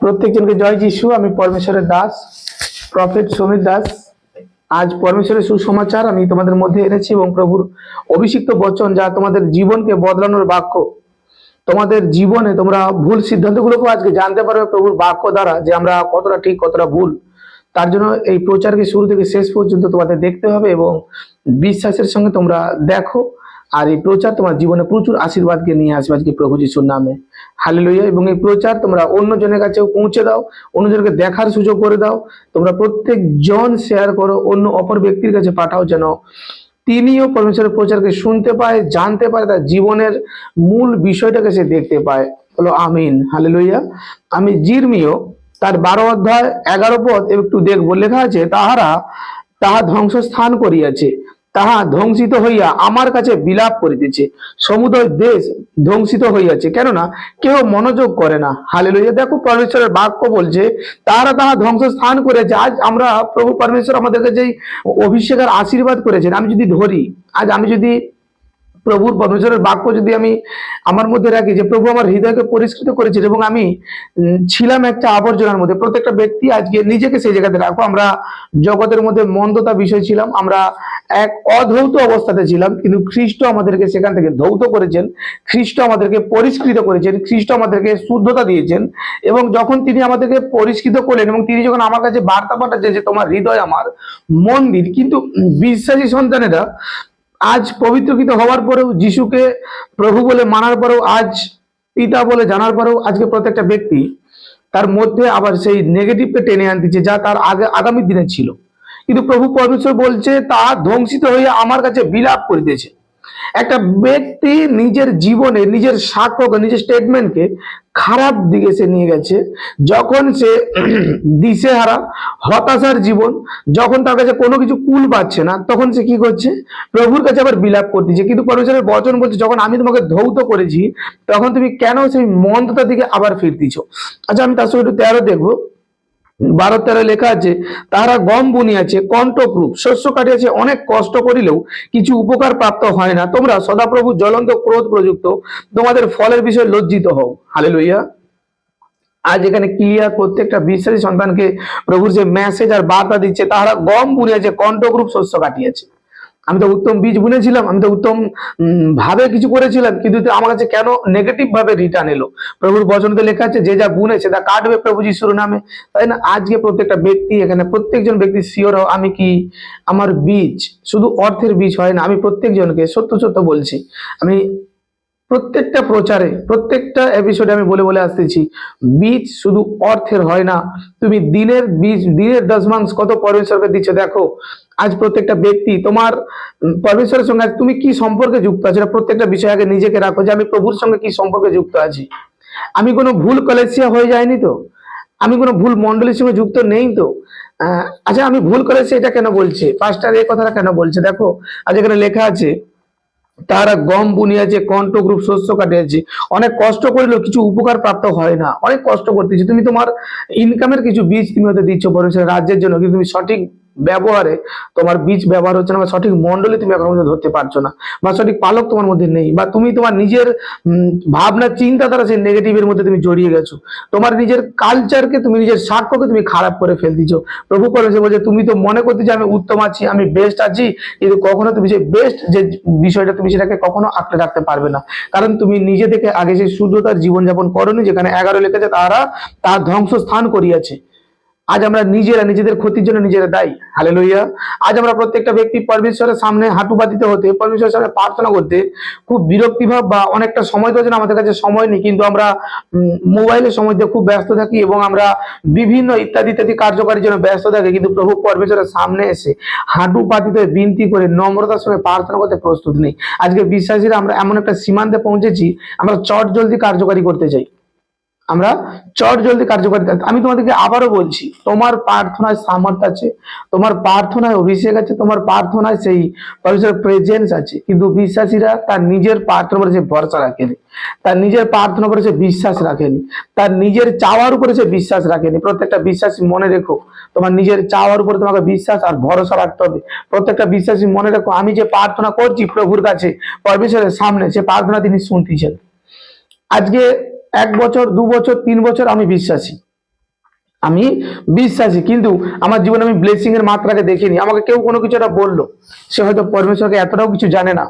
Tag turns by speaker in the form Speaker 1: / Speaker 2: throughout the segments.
Speaker 1: প্রত্যেকজনকে জয় যিশু, আমি পরমেশ্বরের দাস, প্রফেট সমীর দাস। আজ পরমেশ্বরের সুসমাচার আমি তোমাদের মধ্যে এনেছি এবং প্রভুর অভিষিক্ত বচন যা তোমাদের জীবনকে বদলানোর বাক্য। তোমাদের জীবনে তোমরা ভুল সিদ্ধান্তগুলোকে আজকে জানতে পারবে প্রভুর বাক্য দ্বারা যে আমরা কতটা ঠিক, কতটা ভুল। তার জন্য এই প্রচারকে শুরু থেকে শেষ পর্যন্ত তোমাদের দেখতে হবে এবং বিশ্বাসের সঙ্গে তোমরা দেখো। আর এই প্রচার তোমার জীবনে প্রচুর আশীর্বাদকে নিয়ে আসবে আজকে প্রভু যিশুর নামে। হালেলুয়া এবং এই প্রচার তোমরা অন্যজনের কাছেও পৌঁছে দাও, অন্যজনকে দেখার সুযোগ করে দাও, তোমরা প্রত্যেক জন শেয়ার করো, অন্য অপর ব্যক্তির কাছে পাঠাও যেন তিনিও পরমেশ্বরের প্রচারকে শুনতে পায়, জানতে পারে তার জীবনের মূল বিষয়টাকে সে দেখতে পায়। হলো আমিন হালেলুইয়া আমি জিরমিও, তার বারো অধ্যায় এগারো পদ একটু দেখব, লেখা আছে, তাহারা তাহা ধ্বংসস্থান করিয়াছে তাহা ধ্বংসিত হইয়া আমার কাছে বিলাপ করিতেছে। সমুদয় দেশ ধ্বংসিত হইয়াছে, কেননা কেউ মনোযোগ করে না। হালে লইয়া দেখো, পরমেশ্বরের বাক্য বলছে তারা তাহা ধ্বংস স্থান করেছে। আজ আমরা প্রভু পরমেশ্বর আমাদেরকে যেই অভিষেকের আশীর্বাদ করেছেন, আমি যদি ধরি, আজ আমি যদি প্রভুর পরমেশ্বরের বাক্য যদি আমি আমার মধ্যে রাখি যে প্রভু আমার হৃদয়কে পরিষ্কৃত করেছেন এবং আমি ছিলাম একটা আবর্জনার মধ্যে, প্রত্যেকটা ব্যক্তি আজকে নিজেকে সেই জায়গাতে রাখো আমরা জগতের মধ্যে মন্দতা বিষয় ছিলাম, আমরা এক অধৌত অবস্থাতে ছিলাম, কিন্তু খ্রিস্ট আমাদেরকে সেখান থেকে ধৌত করেছেন, খ্রিস্ট আমাদেরকে পরিষ্কৃত করেছেন, খ্রিস্ট আমাদেরকে শুদ্ধতা দিয়েছেন এবং যখন তিনি আমাদেরকে পরিষ্কৃত করলেন এবং তিনি যখন আমার কাছে বার্তা পাঠাচ্ছেন যে তোমার হৃদয় আমার মন্দির, কিন্তু বিশ্বাসী সন্তানেরা আজ পবিত্রকৃত হওয়ার পরেও যিশুকে প্রভু বলে মানার পরেও, আজ পিতা বলে জানার পরেও আজকে প্রত্যেকটা ব্যক্তি তার মধ্যে আবার সেই নেগেটিভকে টেনে আনতেছে যা তার আগে আগামী দিনে ছিল। কিন্তু প্রভু পরমেশ্বর বলছে, তা ধ্বংসিত হয়ে আমার কাছে বিলাপ করিতেছে একটা ব্যক্তি নিজের জীবনে, নিজের সাক্ষ্য নিজের স্টেটমেন্টকে খারাপ দিকে সে নিয়ে গেছে। যখন সে দিশেহারা, হতাশার জীবন, যখন তার কাছে কোনো কিছু কুল পাচ্ছে না, তখন সে কি করছে? প্রভুর কাছে আবার বিলাপ করতেছে কিন্তু পরমেশ্বরের বচন বলছে, যখন আমি তোমাকে ধৌত করেছি, তখন তুমি কেন সেই মন্দতার দিকে আবার ফিরতিছ? আচ্ছা আমি তার সঙ্গে একটু তেরো দেখব। বারো তেরো লেখা আছে, তাহারা গম বুনিয়াছে, কণ্ঠপ্রূপ। শস্য কাটিয়াছে, অনেক কষ্ট করিলেও কিছু উপকার প্রাপ্ত হয় না। তোমরা সদাপ্রভু জ্বলন্ত ক্রোধ প্রযুক্ত, তোমাদের ফলের বিষয়ে লজ্জিত হও। হালে লইয়া আজ এখানে ক্লিয়ার প্রত্যেকটা বিশ্বাসী সন্তানকে প্রভুর যে মেসেজ আর বার্তা দিচ্ছে, তাহারা গম বুনিয়াছে কণ্ঠগ্রুপ শস্য কাটিয়েছে। আমি তো উত্তম বীজ বুনেছিলাম, আমি তো উত্তম ভাবে কিছু করেছিলাম, কিন্তু আমার কাছে কেন নেগেটিভ ভাবে রিটার্ন এলো? প্রভুর বচনতে লেখা আছে, যে যা বুনেছে তা কাটবে প্রভু যিশুর নামে। তাই না? আজকে প্রত্যেকটা ব্যক্তি এখানে, প্রত্যেকজন ব্যক্তি শিওর আমি কি আমার বীজ, শুধু অর্থের বীজ হয় না, আমি প্রত্যেকজনকে সত্য সত্য বলছি। আমি প্রত্যেকটা প্রচারে, প্রত্যেকটা এপিসোডে আমি বলে বলে আসতেছি, বীজ শুধু অর্থের হয় না। তুমি দিনের বীজ, দিনের দশ দশমাংশ কত পরমেশ্বরকে দিচ্ছ দেখো। আজ প্রত্যেকটা ব্যক্তি, তোমার পরমেশ্বরের সঙ্গে আজ তুমি কি সম্পর্কে যুক্ত আছো? প্রত্যেকটা বিষয় আগে নিজেকে রাখো যে আমি প্রভুর সঙ্গে কি সম্পর্কে যুক্ত আছি। আমি কোনো ভুল কলেসিয়া হয়ে যায়নি তো? আমি কোনো ভুল মন্ডলীর সঙ্গে যুক্ত নেই তো? আচ্ছা আমি ভুল করেছি এটা কেন বলছে? পাঁচটার এই কথাটা কেন বলছে? দেখো, আজ এখানে লেখা আছে তারা গম বুনিয়াছে, কণ্ঠ গ্রুপ শস্য কাটিয়েছে। অনেক কষ্ট করলেও কিছু উপকার প্রাপ্ত হয় না। অনেক কষ্ট করতেছি। তুমি তোমার ইনকামের কিছু বীজ তুমি হতে দিচ্ছ রাজ্যের জন্য। কিন্তু তুমি সঠিক ব্যবহারে তোমার বীজ ব্যবহার হচ্ছে না বা সঠিক মন্ডলী তুমি এখন পর্যন্ত ধরতে পারছ না বা সঠিক পালক তোমার মধ্যে নেই বা তুমি তোমার নিজের ভাবনা, চিন্তা দ্বারা সেই নেগেটিভের মধ্যে তুমি জড়িয়ে গেছো। তোমার নিজের কালচারকে তুমি নিজের সাক্ষ্যকে তুমি খারাপ করে ফেলতেছো প্রভু পরমেশ্বর বলছে, তুমি তো মনে করতে যে আমি উত্তম আছি, আমি বেস্ট আছি, কিন্তু কখনো তুমি সেই বেস্ট যে বিষয়টা তুমি সেটাকে কখনো আঁকড়ে রাখতে পারবে না। কারণ তুমি নিজে থেকে আগে সেই শুদ্ধতার জীবনযাপন করনি, যেখানে এগারো লিখেছে তারা তার ধ্বংস স্থান করিয়াছে। আজ আমরা নিজেরা, নিজেদের ক্ষতির জন্য নিজেরা দায়ী। হালে লইয়া আজ আমরা প্রত্যেকটা ব্যক্তি পরমেশ্বরের সামনে হাঁটু পাতিতে হতে, পরমেশ্বরের সামনে প্রার্থনা করতে খুব বিরক্তিভাব বা অনেকটা সময় তো আমাদের কাছে সময় নেই, কিন্তু আমরা মোবাইলের সময় দিয়ে খুব ব্যস্ত থাকি এবং আমরা বিভিন্ন ইত্যাদি ইত্যাদি কার্যকারীর জন্য ব্যস্ত থাকি, কিন্তু প্রভু পরমেশ্বরের সামনে এসে হাঁটু পাতিতে বিনতি করে নম্রতার সঙ্গে প্রার্থনা করতে প্রস্তুত নেই। আজকে বিশ্বাসীরা আমরা এমন একটা সীমান্তে পৌঁছেছি, আমরা চট জলদি কার্যকারী করতে চাই। আমরা চট জলদি কার্যকরী আমি তোমাদেরকে আবারও বলছি, তোমার প্রার্থনায় সামর্থ্য আছে, তোমার প্রার্থনায় অভিষেক আছে, তোমার প্রার্থনায় সেই পরমেশ্বরের প্রেজেন্স আছে। কিন্তু বিশ্বাসীরা তার নিজের প্রার্থনা উপরে সে ভরসা রাখেনি। তার নিজের প্রার্থনা উপরে সে বিশ্বাস রাখেনি। তার নিজের চাওয়ার উপরে সে বিশ্বাস রাখেনি। প্রত্যেকটা বিশ্বাসী মনে রেখো, তোমার নিজের চাওয়ার উপরে তোমাকে বিশ্বাস আর ভরসা রাখতে হবে। প্রত্যেকটা বিশ্বাসী মনে রেখো, আমি যে প্রার্থনা করছি প্রভুর কাছে, পরমেশ্বরের সামনে, সে প্রার্থনা তিনি শুনতেছেন। আজকে এক বছর, দু বছর, তিন বছর আমি বিশ্বাসী। আমি বিশ্বাসী, কিন্তু আমার জীবনে আমি ব্লেসিং এর মাত্রাকে দেখিনি। আমাকে কেউ কোনো কিছু একটা বলল। সে হয়তো পরমেশ্বরকে এতটাও কিছু জানে না।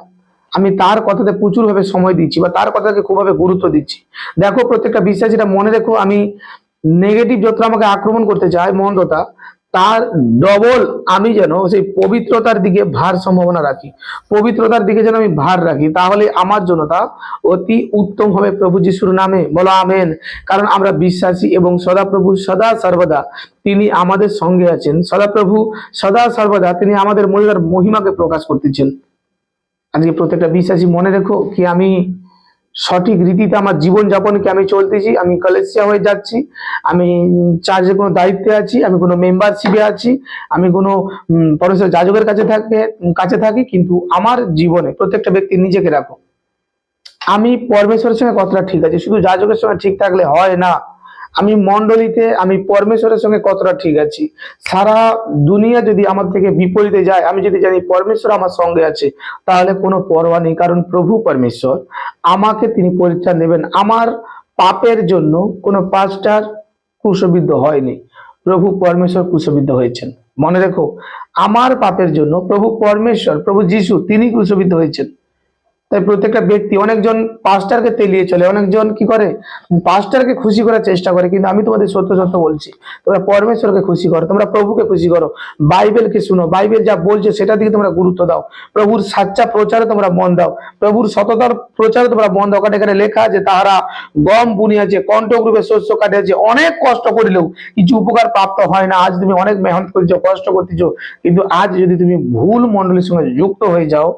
Speaker 1: আমি তার কথাতে প্রচুর ভাবে সময় দিচ্ছি বা তার কথাকে খুবভাবে গুরুত্ব দিচ্ছি। দেখো, প্রত্যেকটা বিশ্বাসীরা মনে রেখো, আমি নেগেটিভ যতটা আমাকে আক্রমণ করতে চায় মন্দতা তার ডবল আমি যেন সেই পবিত্রতার দিকে ভার সম্ভাবনা রাখি। পবিত্রতার দিকে যেন আমি ভার রাখি, তাহলে আমার জন্য তা অতি উত্তম হবে প্রভু যিশুর নামে। বলো আমেন। কারণ আমরা বিশ্বাসী এবং সদাপ্রভু সদা সর্বদা তিনি আমাদের সঙ্গে আছেন। সদাপ্রভু সদা সর্বদা তিনি আমাদের মহিমার মহিমাকে প্রকাশ করতেছেন। আজকে প্রত্যেকটা বিশ্বাসী মনে রেখো কি আমি সঠিক রীতিতে আমার জীবন যাপনকে আমি চলতেছি, আমি কলেজিয়া হয়ে যাচ্ছি, আমি চার্জে কোনো দায়িত্বে আছি, আমি কোনো মেম্বারশিপে আছি, আমি কোনো পরেশ যাজকের কাছে থাকে, কাছে থাকি, কিন্তু আমার জীবনে প্রত্যেকটা ব্যক্তি নিজেকে রাখো আমি পরমেশ্বরের সঙ্গে কতটা ঠিক আছে, শুধু যাজকের সঙ্গে ঠিক থাকলে হয় না। আমি মন্ডলীতে আমি পরমেশ্বরের সঙ্গে কতটা ঠিক আছি? সারা দুনিয়া যদি আমার থেকে বিপরীতে যায়, আমি যদি জানি পরমেশ্বর আমার সঙ্গে আছে, তাহলে কোনো পরোয়া নেই, কারণ প্রভু পরমেশ্বর। আমাকে তিনি পরীক্ষা নেবেন। আমার পাপের জন্য কোনো পাস্টার কুশবিদ্ধ হয়নি। প্রভু পরমেশ্বর কুশবিদ্ধ হয়েছেন। মনে রেখো, আমার পাপের জন্য প্রভু পরমেশ্বর, প্রভু যিশু, তিনি কুশবিদ্ধ হয়েছেন। তাই প্রত্যেকটা ব্যক্তি অনেকজন পাস্টারকে তেলিয়ে চলে, অনেকজন কি করে? পাস্টারকে খুশি করার চেষ্টা করে, কিন্তু আমি তোমাদের সত্য সত্য বলছি, তোমরা পরমেশ্বরকে খুশি করো, তোমরা প্রভুকে খুশি করো, বাইবেলকে শুনো, বাইবেল যা বলছে সেটা দিকে তোমরা গুরুত্ব দাও, প্রভুর সাচ্চা প্রচারে তোমরা মন দাও, প্রভুর সততার প্রচারে তোমরা মন দাও, কারণ এখানে লেখা আছে, তাহারা গম বুনিয়াছে কণ্ঠগ্রুপে শস্য কাটিয়েছে, অনেক কষ্ট করিলেও কিছু উপকার প্রাপ্ত হয় না, আজ তুমি অনেক মেহনত করেছ, কষ্ট করতেছো, কিন্তু আজ যদি তুমি ভুল মন্ডলীর সঙ্গে যুক্ত হয়ে যাও,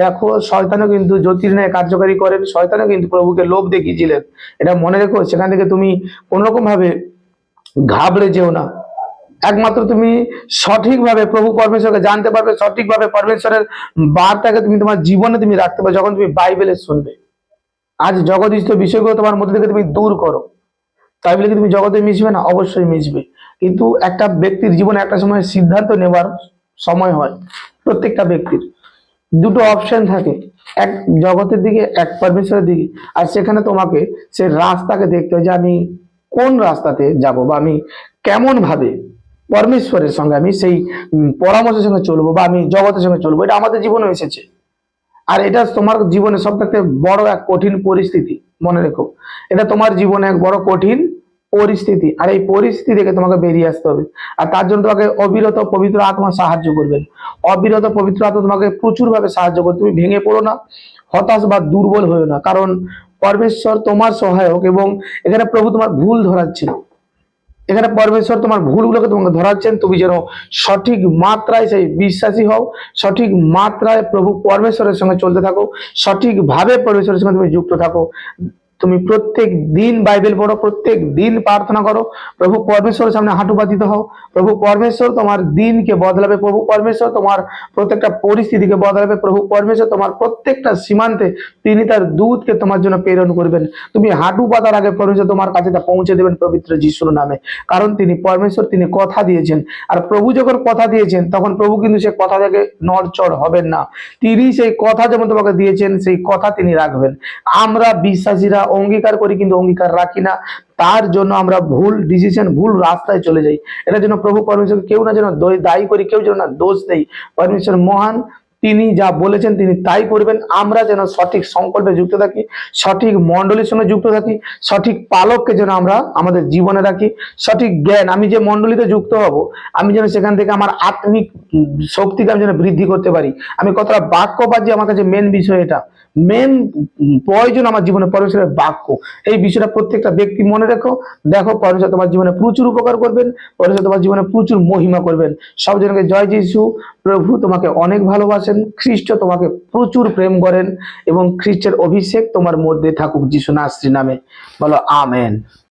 Speaker 1: দেখো শয়তানও কিন্তু জ্যোতির্নয় কার্যকারী করেন, শয়তানও কিন্তু প্রভুকে লোভ দেখিয়েছিলেন। এটা মনে রেখো, সেখান থেকে তুমি কোনোরকম ভাবে ঘাবড়ে যেও না। একমাত্র তুমি সঠিকভাবে প্রভু পরমেশ্বরকে জানতে পারবে, সঠিকভাবে পরমেশ্বরের বার্তাকে তুমি তোমার জীবনে তুমি রাখতে পারবে যখন তুমি বাইবেলে শুনবে। আজ জগদীশ বিষয়গুলো তোমার মধ্যে থেকে তুমি দূর করো। তাই বলে কি তুমি জগতে মিশবে না? অবশ্যই মিশবে। কিন্তু একটা ব্যক্তির জীবনে একটা সময় সিদ্ধান্ত নেবার সময় হয়, প্রত্যেকটা ব্যক্তির। দুটো অপশন থাকে। এক জগতের দিকে, এক পরমেশ্বরের দিকে। আর সেখানে তোমাকে সে রাস্তাকে দেখতে হয় যে আমি কোন রাস্তাতে যাব বা আমি কেমন ভাবে পরমেশ্বরের সঙ্গে আমি সেই পরামর্শের সঙ্গে চলবো বা আমি জগতের সঙ্গে চলবো, এটা আমাদের জীবনে এসেছে। আর এটা তোমার জীবনে সব থেকে বড় এক কঠিন পরিস্থিতি, মনে রেখো। এটা তোমার জীবনে এক বড় কঠিন পরিস্থিতি, আর এই পরিস্থিতি থেকে তোমাকে বেরিয়ে আসতে হবে। আর তার জন্য তোমাকে অবিরত পবিত্র আত্মা সাহায্য করবেন। অবিরত পবিত্র আত্মা তোমাকে প্রচুর ভাবে সাহায্য করবে। তুমি ভেঙে পড়ো না, হতাশ বা দুর্বল হয়েও না। কারণ পরমেশ্বর তোমার সহায়ক এবং এখানে প্রভু তোমার ভুল ধরাচ্ছেন। এখানে পরমেশ্বর তোমার ভুলগুলোকে তোমাকে ধরাচ্ছেন। তুমি যেন সঠিক মাত্রায় সেই বিশ্বাসী হও, সঠিক মাত্রায় প্রভু পরমেশ্বরের সঙ্গে চলতে থাকো, সঠিকভাবে পরমেশ্বরের সঙ্গে তুমি যুক্ত থাকো। তুমি প্রত্যেক দিন বাইবেল পড়ো, প্রত্যেক দিন প্রার্থনা করো, প্রভু পরমেশ্বরের সামনে হাঁটু পাতিত হও। প্রভু পরমেশ্বর তোমার দিনকে বদলাবে, প্রভু পরমেশ্বর তোমার প্রত্যেকটা পরিস্থিতিকে বদলাবে, প্রভু পরমেশ্বর তোমার প্রত্যেকটা সীমান্তে তিনি তার দুধকে তোমার জন্য প্রেরণ করবেন। তুমি হাঁটু পাতার আগে পরমেশ্বর তোমার কাছে তা পৌঁছে দেবেন পবিত্র যিশুর নামে। কারণ তিনি পরমেশ্বর, তিনি কথা দিয়েছেন। আর প্রভু যখন কথা দিয়েছেন, তখন প্রভু কিন্তু সে কথা থেকে নড়চড় হবেন না। তিনি সেই কথা যেমন তোমাকে দিয়েছেন, সেই কথা তিনি রাখবেন। আমরা বিশ্বাসীরা অঙ্গীকার করি কিন্তু অঙ্গীকার রাখি না। তার জন্য আমরা ভুল ডিসিশন ভুল রাস্তায় চলে যাই। এটা জন্য প্রভু পরমেশ্বর কেউ না যেন দায়ী করি, কেউ যেন না দোষ দেই। পরমেশ্বর মহান, তিনি যা বলেছেন তিনি তাই করবেন। আমরা যেন সঠিক সংকল্পে যুক্ত থাকি, সঠিক মণ্ডলীর সঙ্গে যুক্ত থাকি, সঠিক পালককে যেন আমরা আমাদের জীবনে রাখি। সঠিক জ্ঞান, আমি যে মণ্ডলীতে যুক্ত হব, আমি যেন সেখান থেকে আমার আত্মিক শক্তিকে আমি যেন বৃদ্ধি করতে পারি। আমি কতটা বাক্য পাচ্ছি আমার কাছে মেন বিষয় এটা। মেন প্রয়োজন আমার জীবনে পরমেশ্বরের বাক্য। এই বিষয়টা প্রত্যেকটা ব্যক্তি মনে রেখো। দেখো, পরমেশ্বর তোমার জীবনে প্রচুর উপকার করবেন। পরমেশ্বর তোমার জীবনে প্রচুর মহিমা করবেন। সব জনকে জয় যিশু। প্রভু তোমাকে অনেক ভালোবাসেন। খ্রিস্ট তোমাকে প্রচুর প্রেম করেন এবং খ্রিস্টের অভিষেক তোমার মধ্যে থাকুক, যিশু নাশ্রী নামে। বলো, আমেন।